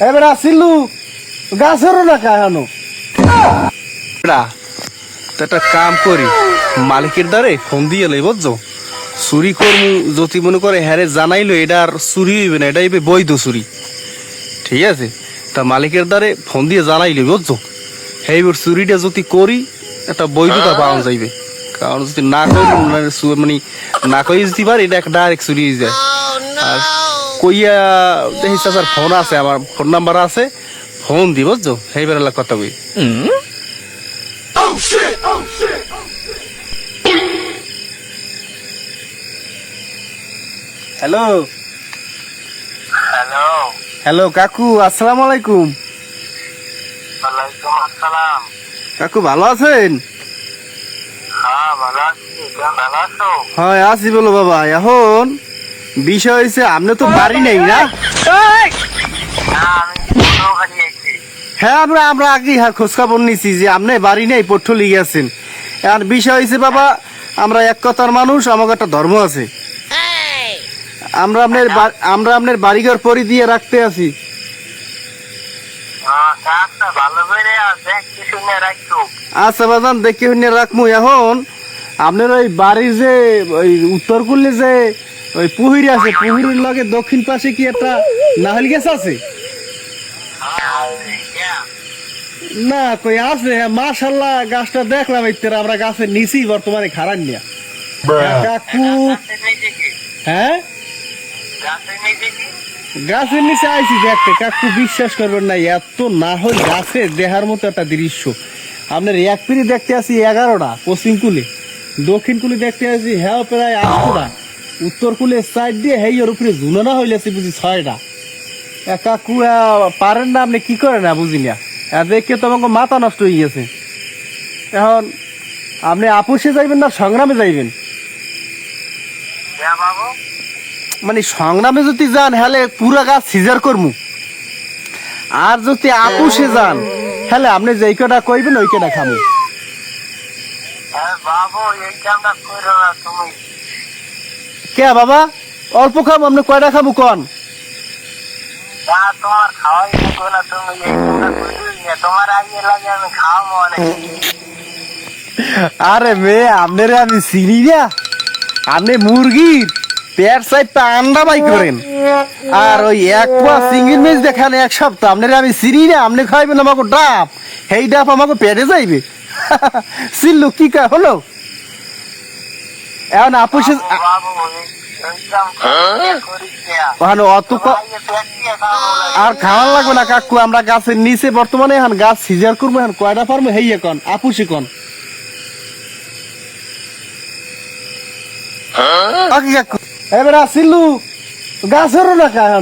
এবার আসিলু গাছেরও না কাহানো একটা কাম করি। মালিকের দ্বারে ফোন দিয়ে লই বুঝছ? চুরি করমু যদি মনে করে হ্যারে জানাইলো এটা আর চুরি হইবে না এটা হইবে বৈধ চুরি। ঠিক আছে? তা মালিকের দ্বারে ফোন দিয়ে জানাইলি বুঝছ? সেইবার চুরিটা যদি করি একটা বৈধতা পাওয়া যাইবে। কারণ যদি না করি মানে চু- মানে না কই যদি পারি এটা একটা ডাইরেক্ট চুরি হয়ে যায়। আর কইয়া দেখি চাচার ফোন আছে আমার ফোন নাম্বার আছে। ফোন দি বুঝছ সেইবার কথা কই হ্যালো হ্যালো হ্যালো কাকু আসসালামু আলাইকুম। ওয়ালাইকুম আসসালাম। কাকু ভালো আছেন? হ্যাঁ ভালো আছি। তুমি ভালো আছো? হ্যাঁ আছি বলো বাবা এখন? বিষয় হয়েছে আপনি তো বাড়ি নেই না। হ্যাঁ আমরা আমরা আগে হ্যাঁ খোঁজ খবর নিছি যে আপনি বাড়ি নেই, পট্ট লিগে আছেন। আর বিষয় হয়েছে বাবা, আমরা এক কথার মানুষ, আমাকে একটা ধর্ম আছে। আমরা আপনার আমরা আপনার বাড়িঘর পরি দিয়ে রাখতে আছি। আচ্ছা বাজান, দেখে রাখমু এখন। আপনার ওই বাড়ির যে ওই উত্তর কুল্লে যে ওই পুহির আছে পুহিরের লগে দক্ষিণ পাশে কি একটা নাহল গাছ আছে? না কই আছে মাশাল্লাহ গাছটা দেখলাম ইত্যার আমরা গাছের নিচেই বর্তমানে খারান নিয়া। কাকু হ্যাঁ? গাছের নিচে আইছি দেখতে কাকু বিশ্বাস করবেন না এত না হল গাছে দেহার মতো একটা দৃশ্য। আপনার এক পিড়ি দেখতে আসি এগারোটা পশ্চিম কুলে। দক্ষিণ কুলে দেখতে আসি হ্যাঁ প্রায় আটটা। উত্তর কুলে সাইড দিয়ে হেই ওর উপরে ঝুলনা হইলেছে বুঝি ছয়টা। এ কাকু আহ, পারেন না আপনি কি করেন না বুঝি না। দেখে তো আমাকে মাথা নষ্ট হয়ে গেছে। এখন আপনি আপুসে যাইবেন না সংগ্রামে যাইবেন? মানে সংগ্রামে যদি যান হলে পুরা গাছ সিজার করমু। আর যদি আপুসে যান হলে আপনি যেই কটা কইবেন ওই কটা খামু হ্যাঁ বাবু এই কামটা করো না তুমি কে বাবা? অল্প খাব আপনি কয়টা খাব কন? আরে আপনারে আমি চিনি না। আপনি মুরগির পেট সাইডটা আন্ডা বাই করেন। আর ওই এক পোয়া সিঙ্গিল মেজ দেখান এক সপ্তাহ আপনারে আমি চিনি না আপনি খাইবেন আমাকে ডাব। সেই ডাব আমাকে পেটে যাইবে। চিল্লু কি কয় হলো? এখন করিস না ওখানে অত ক-। আর খাওয়ান লাগবে না কাকু আমরা গাছের নিচে বর্তমানে এখন গাছ সিজার করব এখন কয়টা পারব হেই এখন আপুসি কন? আগে কাকু এবার আসিলু গাছেরও না খায়